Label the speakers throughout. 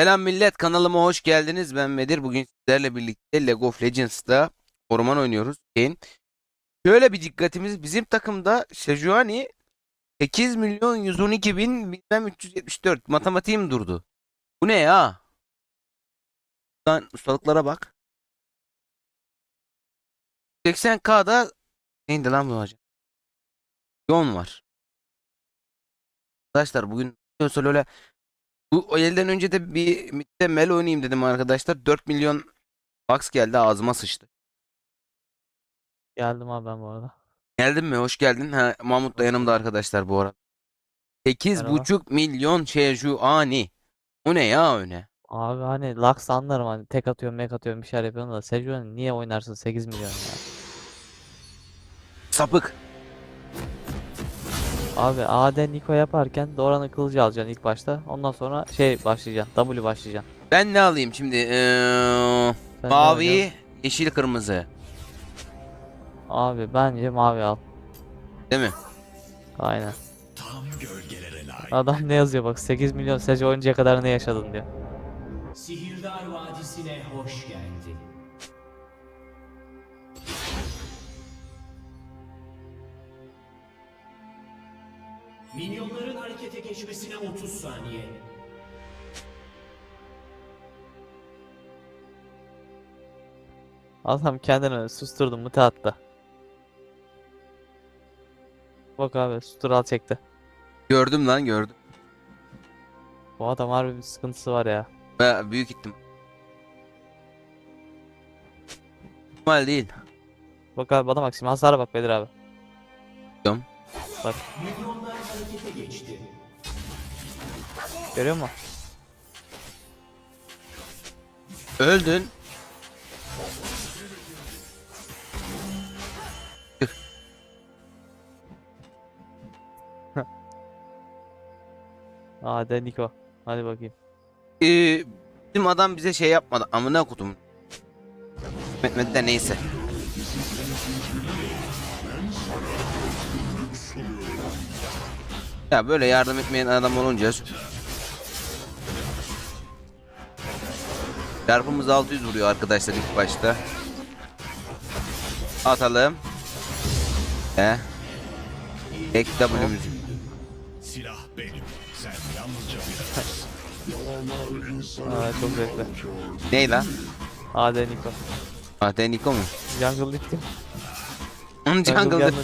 Speaker 1: Selam millet kanalıma hoş geldiniz. Ben Medir. Bugün sizlerle birlikte League of Legends'da orman oynuyoruz. Kane. Şöyle bir dikkatimiz bizim takımda Sejuani 8 milyon 112 bin bilmem 374 matematiğim durdu. Bu ne ya? Lan ustalıklara bak. 80k'da neydi lan bu hocam? Yon var. Arkadaşlar bugün öyle bu elden önce de bir midde mel oynayayım dedim arkadaşlar. 4 milyon box geldi ağzıma sıçtı.
Speaker 2: Geldim abi ben bu arada.
Speaker 1: Geldin mi? Hoş geldin. Ha, Mahmut da yanımda arkadaşlar bu arada.
Speaker 2: Merhaba.
Speaker 1: 8,5 milyon şu ani. O ne ya öyle?
Speaker 2: Abi hani Lux anlarım hani tek atıyorum mek atıyorum bir şeyler yapıyorum da Sejuani niye oynarsın 8 milyon ya?
Speaker 1: Sapık.
Speaker 2: Abi AD Niko yaparken Doran'ın kılıcı alacaksın ilk başta. Ondan sonra şey başlayacaksın. W başlayacaksın.
Speaker 1: Ben ne alayım şimdi? Ee,
Speaker 2: ne
Speaker 1: mavi, yeşil, kırmızı.
Speaker 2: Abi bence mavi al.
Speaker 1: Değil mi?
Speaker 2: Aynen.
Speaker 3: Tam gölgelere layık.
Speaker 2: Adam ne yazıyor bak 8 milyon Seju oyuncuya kadar ne yaşadın diyor.
Speaker 4: Minyonların harekete geçmesine 30 saniye.
Speaker 2: Adam kendini susturdu attı. Bak abi sustural çekti.
Speaker 1: Gördüm lan gördüm.
Speaker 2: Bu adam harbi bir sıkıntısı var ya.
Speaker 1: Ve büyük gittim. Normal değil.
Speaker 2: Bak abi bana bak şimdi hasara bak Bedir abi. Bak görüyor musun?
Speaker 1: Öldün.
Speaker 2: AD Niko. Hadi bakayım.
Speaker 1: Ee, bizim adam bize şey yapmadı. Amına kudum. Etmedi de neyse. Ya böyle yardım etmeyen adam olunca Çarpımız 600 vuruyor arkadaşlar ilk başta. Atalım. He. Tek W'müz.
Speaker 3: Silah benim. Sen yalnızca
Speaker 2: Aa, çok zevkli.
Speaker 1: Ney lan?
Speaker 2: AD Niko.
Speaker 1: Ah Niko mu?
Speaker 2: Jungle bitti. Gelmedi.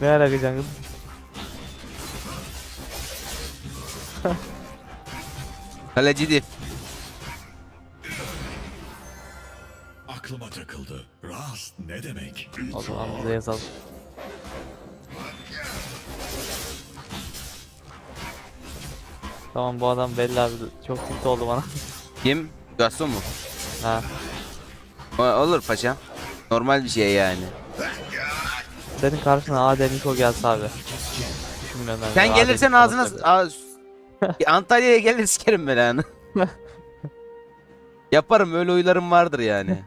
Speaker 2: Ne alaka jungle?
Speaker 1: Kaleci dip.
Speaker 3: aklıma takıldı. Rast ne demek?
Speaker 2: O zaman bize yazalım. Tamam bu adam belli abi çok tilt oldu bana.
Speaker 1: Kim? Gaston mu?
Speaker 2: ha.
Speaker 1: O- Olur paşam. Normal bir şey yani.
Speaker 2: Senin karşına AD Niko gelse abi. Düşünmüyorum ben.
Speaker 1: Sen gelirsen
Speaker 2: Niko
Speaker 1: ağzına Antalya'ya gelir sikerim belanı. Yaparım öyle huylarım vardır yani.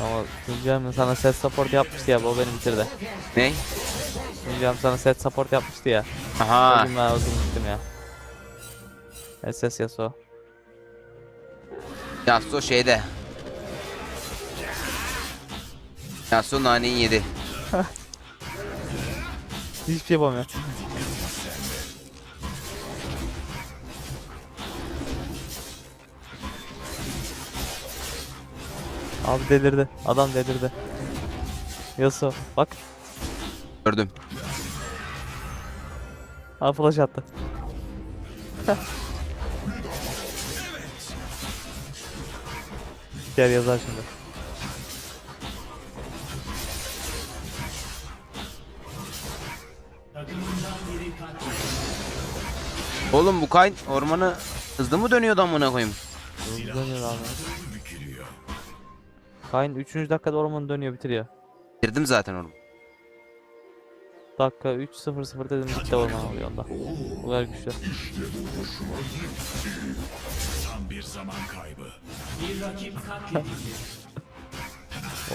Speaker 2: Ama Tuncay'ım sana set support yapmıştı ya bu beni bitirdi.
Speaker 1: ne?
Speaker 2: Tuncay'ım sana set support yapmıştı ya.
Speaker 1: Aha.
Speaker 2: O gün ben o gün gittim ya. SS Yasuo.
Speaker 1: Yasuo şeyde. Yasuo naneyi yedi.
Speaker 2: Hiçbir şey yapamıyor. Abi delirdi. Adam delirdi. Yasuo bak.
Speaker 1: Gördüm.
Speaker 2: Abi flash attı. Gel yazar şimdi.
Speaker 1: Oğlum bu kayn ormanı hızlı mı dönüyordu amına koyayım?
Speaker 2: Hızlı dönüyor abi. Kayn 3. dakikada ormanı dönüyor bitiriyor.
Speaker 1: Bitirdim zaten oğlum.
Speaker 2: Dakika 3-0-0 dedim bitti orman alıyor onda. Bu kadar güçlü.
Speaker 3: Zaman kaybı.
Speaker 4: Bir rakip katledildi.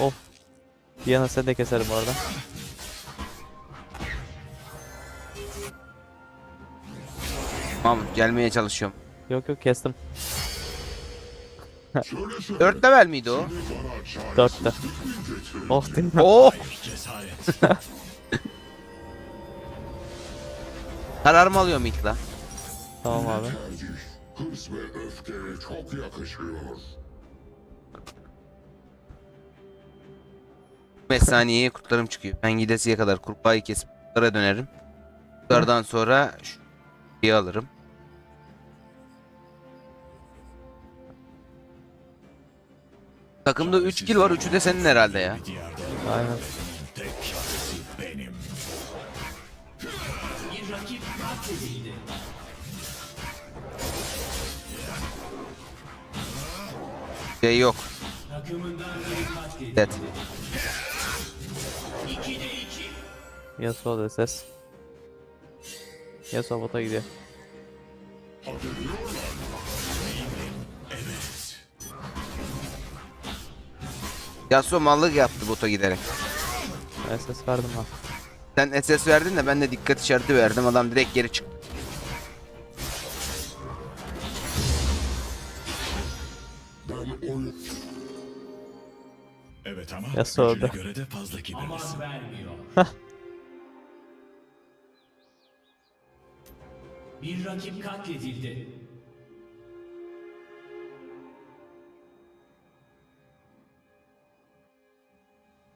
Speaker 2: Of. Diana sen de keserim bu arada.
Speaker 1: Tamam gelmeye çalışıyorum.
Speaker 2: Yok yok kestim.
Speaker 1: 4 level miydi o?
Speaker 2: Dörtte. Oh değil mi?
Speaker 1: Oh!
Speaker 3: Cesaret.
Speaker 1: Kararımı alıyorum ilk la.
Speaker 2: Tamam abi.
Speaker 5: Hırs ve öfke çok yakışıyor.
Speaker 1: 5 saniyeye kurtlarım çıkıyor. Ben gidesiye kadar kurbağayı kesip kurtlara dönerim. Kurtlardan sonra şu şeyi alırım. Takımda 3 kill var. 3'ü de senin herhalde ya.
Speaker 2: Aynen.
Speaker 1: Şey yok. Dead.
Speaker 2: Yasuo da ses. Yasuo bota gidiyor.
Speaker 1: Yasuo mallık yaptı bota giderek.
Speaker 2: SS verdim lan.
Speaker 1: Sen SS verdin de ben de dikkat işareti verdim. Adam direkt geri çıktı.
Speaker 3: Evet ama gücüne
Speaker 2: da.
Speaker 3: göre de fazla kibirlisin.
Speaker 4: Aman vermiyor. bir rakip katledildi.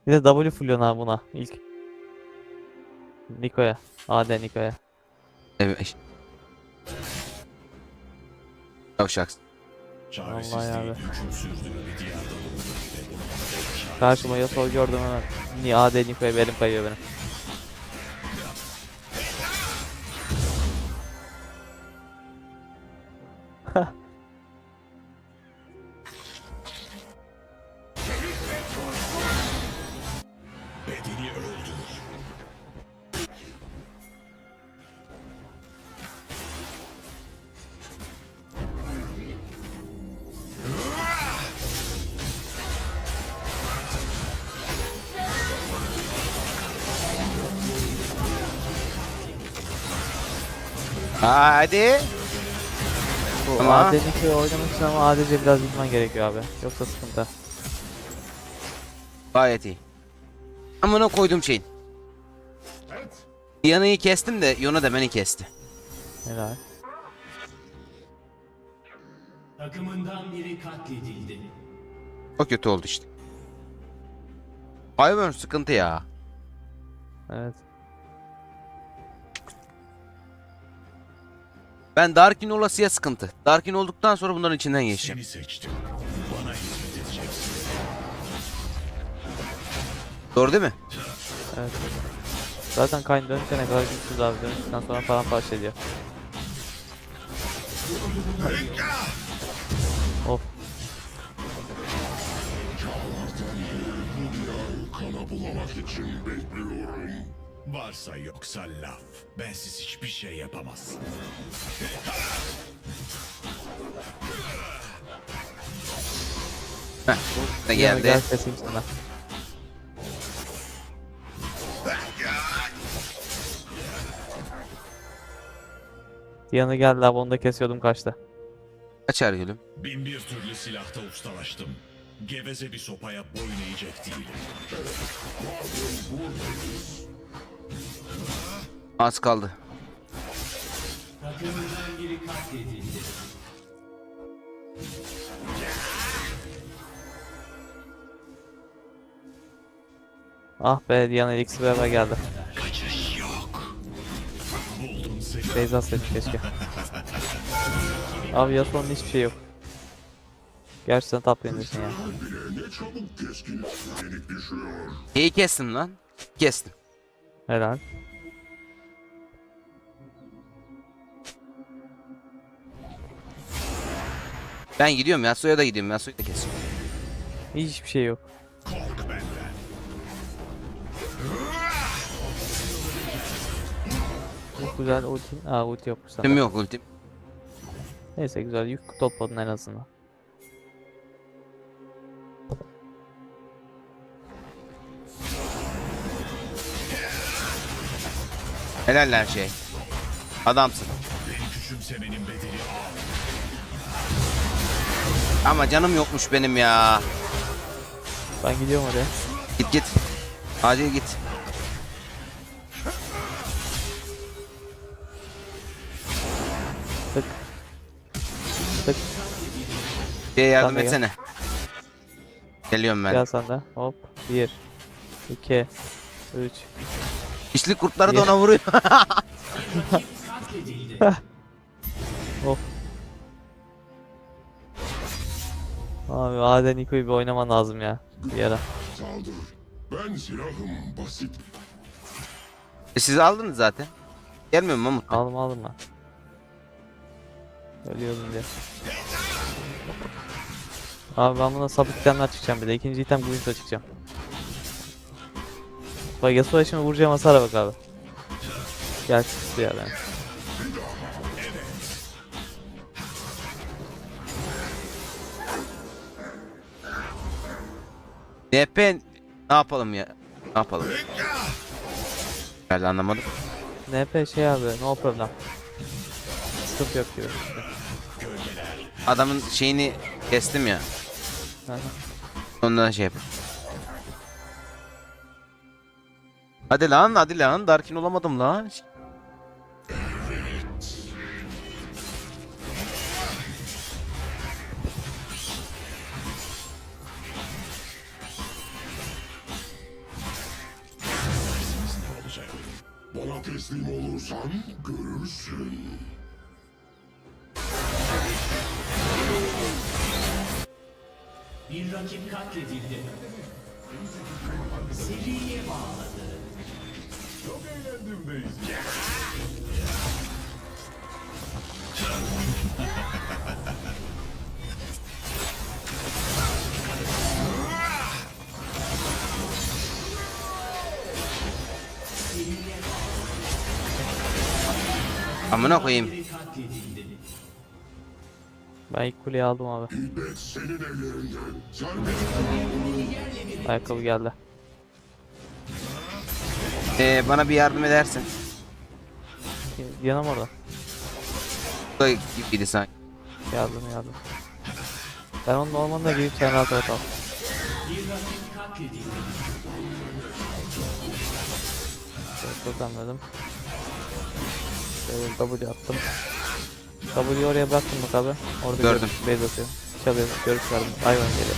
Speaker 2: Bir de W fullion abi buna ilk. Niko'ya. AD Niko'ya.
Speaker 1: Evet. Yavşaksın.
Speaker 3: Çaresizliğin
Speaker 2: Vallahi abi.
Speaker 3: hüküm sürdüğü bir diyarda bunun
Speaker 2: Karşıma Yasuo gördüm hemen. Ni AD Niko'ya belim kayıyor benim.
Speaker 3: bedeni
Speaker 1: Hadi.
Speaker 2: Bu
Speaker 1: Ama-
Speaker 2: oynamak için ama ADC biraz bilmen gerekiyor abi. Yoksa sıkıntı.
Speaker 1: Gayet iyi. Amına koydum şeyin. Yanıyı kestim de Yona da beni kesti.
Speaker 2: Helal.
Speaker 4: Takımından biri katledildi.
Speaker 1: O kötü oldu işte. Wyvern sıkıntı ya.
Speaker 2: Evet.
Speaker 1: Ben Darkin olasıya sıkıntı. Darkin olduktan sonra bunların içinden geçeceğim.
Speaker 3: Seni seçtim. Bana hizmet edeceksin.
Speaker 1: Doğru değil mi?
Speaker 2: Evet. Zaten Kayn dönüşene kadar güçsüz abi. Dönüşten sonra paramparça ediyor. Of.
Speaker 5: kana bulamak için.
Speaker 3: Varsa yoksa laf. Bensiz hiçbir şey yapamazsın.
Speaker 1: Heh. Ne geldi?
Speaker 2: Gel keseyim sana. Diana geldi abi onu da kesiyordum kaçta.
Speaker 1: Açar gülüm.
Speaker 3: Bin bir türlü silahta ustalaştım. Geveze bir sopaya boyun eğecek değilim.
Speaker 1: Az kaldı.
Speaker 4: Takımından biri katledildi.
Speaker 2: Ah be Diana ikisi beraber geldi.
Speaker 3: Kaçış yok. Buldum seni.
Speaker 2: Beyza seç keşke. Abi Yasuo'nun hiçbir şey yok. Gerçi sen top lane'desin ya.
Speaker 1: Neyi kestim lan? Kestim.
Speaker 2: Helal.
Speaker 1: Ben gidiyorum Yasuo'ya da gidiyorum. Yasuo'yu da kesiyorum.
Speaker 2: Hiçbir şey yok. Çok güzel ulti. Aa ulti yokmuş sende.
Speaker 1: Ultim yok ultim.
Speaker 2: Neyse güzel yük topladın en azından.
Speaker 1: Helal her şey. Adamsın.
Speaker 3: Beni küçümsemeye
Speaker 1: Ama canım yokmuş benim ya.
Speaker 2: Ben gidiyorum oraya.
Speaker 1: Git git. Acil git.
Speaker 2: Tık. Tık.
Speaker 1: Şeye yardım
Speaker 2: Sen de gel.
Speaker 1: etsene. Geliyorum ben.
Speaker 2: Gel sen de. Hop. 1 2 3
Speaker 1: İşli kurtları da
Speaker 2: Bir.
Speaker 1: ona vuruyor.
Speaker 2: Abi Ade Niko'yu bir oynaman lazım ya. Bir ara.
Speaker 5: Saldır. Ben silahım basit.
Speaker 1: E, Siz aldınız zaten. Gelmiyor mu Mahmut?
Speaker 2: Aldım aldım ben. Ölüyordum diye. Abi ben buna sabit itemler çıkacağım bir de. ikinci item Guinsoo çıkacağım. Bak Yasuo'ya şimdi vuracağım hasara bak abi. Gel çıktı ya ben.
Speaker 1: DP ne yapalım ya? Ne yapalım? Geldi anlamadım.
Speaker 2: NP şey abi no problem. Sıkıntı yok gibi.
Speaker 1: Adamın şeyini kestim ya. Ondan şey yap. Hadi lan hadi lan Darkin olamadım lan.
Speaker 5: Teslim olursan görürsün.
Speaker 4: Bir rakip katledildi. Seriye bağladı.
Speaker 1: Amına koyayım.
Speaker 2: Ben ilk kuleyi aldım abi. Ayakkabı geldi.
Speaker 1: Ee, bana bir yardım edersin.
Speaker 2: Yanım orada.
Speaker 1: Bu da gibiydi sanki.
Speaker 2: Yardım yardım. Ben onun ormanına girip sen rahat rahat al. Çok dedim. Şöyle W attım. W'yu oraya bıraktım bak abi. Orada
Speaker 1: Gördüm.
Speaker 2: gör- Base atıyor. Çalıyor. Görüş verdim. Hayvan geliyor.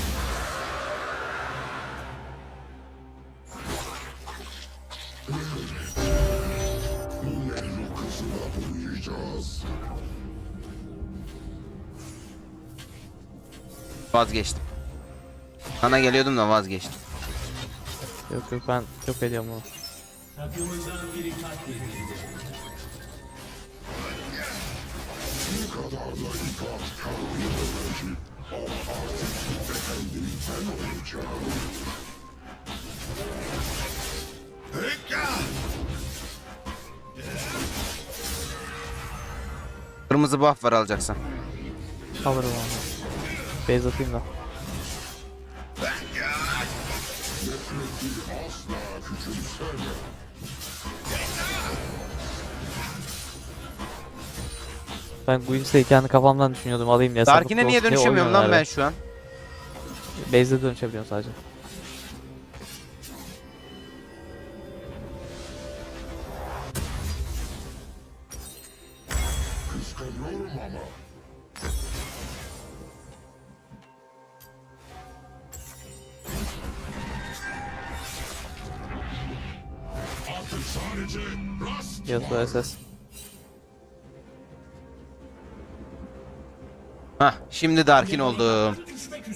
Speaker 1: Vazgeçtim. Sana geliyordum da vazgeçtim.
Speaker 2: Yok yok ben çok ediyorum bunu.
Speaker 4: Takımından biri katledildi.
Speaker 5: Ne kadar da itaatkar bir öğrenci. Ama artık efendim ben olacağım.
Speaker 1: Kırmızı buff var alacaksan.
Speaker 2: Alırım onu. Base atayım da.
Speaker 5: Küçümseme.
Speaker 2: Ben Guinsa'yı kendi kafamdan düşünüyordum alayım diye.
Speaker 1: Darkin'e niye dönüşemiyorum lan ben şu an?
Speaker 2: ya. Base'e dönüşebiliyorum sadece. Yasuo SS.
Speaker 1: Hah şimdi Darkin oldum.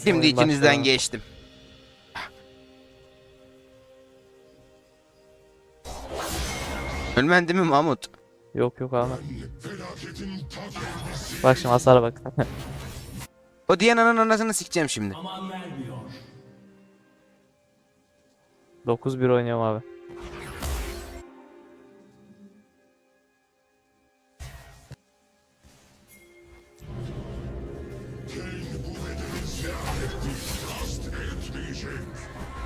Speaker 1: Şimdi
Speaker 2: Oyun
Speaker 1: içinizden
Speaker 2: başlıyor.
Speaker 1: geçtim. Ölmen değil mi Mahmut?
Speaker 2: Yok yok abi. Bak şimdi hasara bak.
Speaker 1: O Diana'nın anasını sikeceğim şimdi.
Speaker 4: Aman vermiyor.
Speaker 2: 9-1 oynuyorum abi.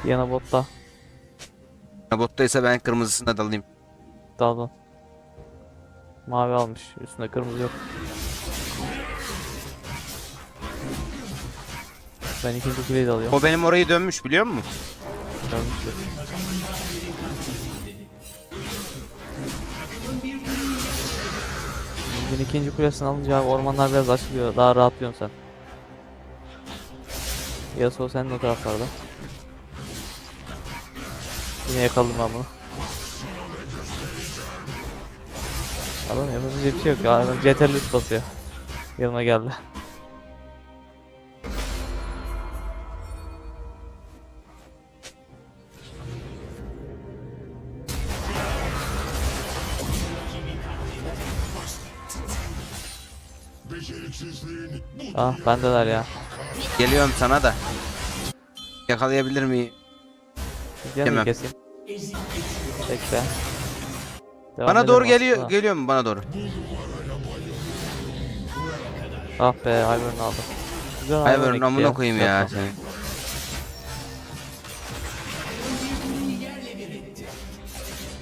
Speaker 2: Yana botta.
Speaker 1: Bottaysa ben kırmızısına dalayım.
Speaker 2: Daldın. Mavi almış. Üstünde kırmızı yok. Ben ikinci kuleyi de alıyorum.
Speaker 1: O benim orayı dönmüş biliyor musun?
Speaker 2: Dönmüştür. Ligin ikinci kulesini alınca abi ormanlar biraz açılıyor. Daha rahatlıyorsun sen. Yasuo senin o taraflarda. Yine yakaladım ben bunu. Adam yapabilecek bir şey yok ya. Adam CTRL basıyor. Yanıma geldi. Ah bendeler ya.
Speaker 1: Geliyorum sana da. Yakalayabilir miyim?
Speaker 2: Yanı
Speaker 1: Yemem.
Speaker 2: keseyim. Bekle. Devam
Speaker 1: Bana doğru geliyor.
Speaker 2: aslında.
Speaker 1: Geliyor mu bana doğru?
Speaker 2: Ah be Ivern'ı aldım. Güzel Ivern
Speaker 1: Hayır
Speaker 2: ekti
Speaker 1: amına
Speaker 2: ya.
Speaker 1: koyayım ya seni.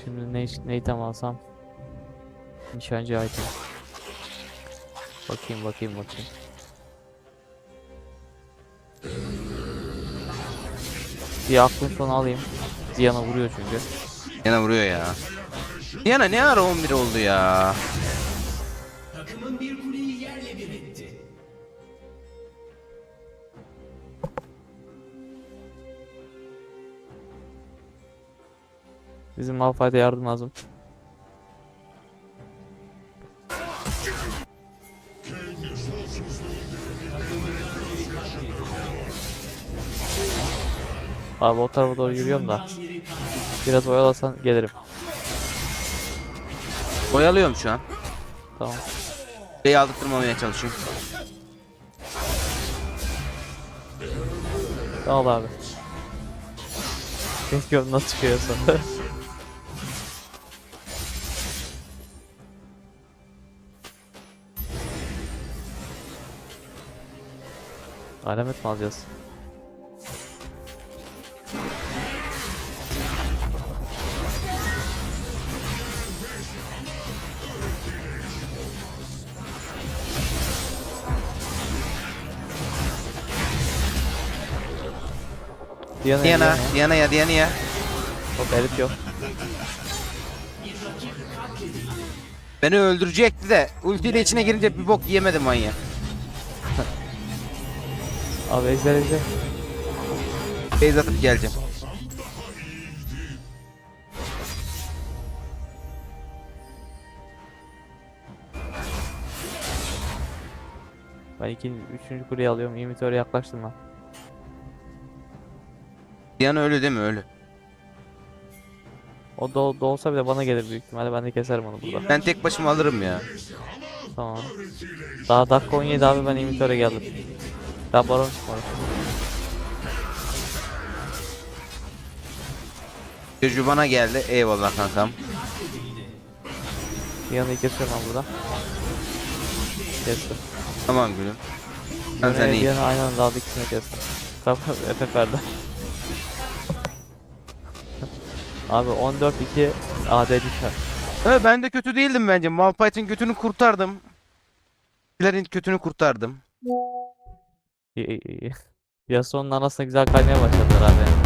Speaker 2: Şimdi ne, ne item alsam? Nişancı item. Bakayım bakayım bakayım. Bir aklın sonu alayım. Diana vuruyor çünkü.
Speaker 1: Yana vuruyor ya. Yana ne ara 11 oldu ya?
Speaker 4: Takımın bir kuleyi yerle bir etti.
Speaker 2: Bizim Malphite'e yardım lazım. Abi o tarafa doğru yürüyorum da. Biraz oyalasan gelirim.
Speaker 1: Oyalıyorum şu an.
Speaker 2: Tamam.
Speaker 1: Şeyi aldırtmamaya çalışıyorum.
Speaker 2: Al abi. Onu nasıl çıkıyor sonra. Alamet mi alacağız? Diana,
Speaker 1: Diana, Diana ya Diana ya.
Speaker 2: Hop elit yok.
Speaker 1: Beni öldürecekti de ultiyle içine girince bir bok yemedi manyak.
Speaker 2: Abi ejder ejder.
Speaker 1: Beyz atıp geleceğim.
Speaker 2: Ben ikinci, üçüncü kuleyi alıyorum. İmitöre yaklaştım ben.
Speaker 1: Diana ölü değil mi ölü?
Speaker 2: O da, da olsa bile bana gelir büyük ihtimalle. Ben de keserim onu burada.
Speaker 1: Ben tek başıma alırım ya.
Speaker 2: Tamam. Daha dakika 17 abi ben imitöre geldim. Daha baron çıkmadı.
Speaker 1: Çocuğu bana geldi. Eyvallah kankam.
Speaker 2: Yanıyı kesiyorum ben burada. Kestim.
Speaker 1: Tamam gülüm. Ben sen iyi.
Speaker 2: Aynı anda aldı ikisini kestim. Tamam Efe verdi. Abi 14-2 AD düşer.
Speaker 1: Evet, ben de kötü değildim bence. Malphite'in götünü kurtardım. Kilerin kötünü kurtardım.
Speaker 2: Yasuo'nun anasına güzel kaymaya başladılar abi.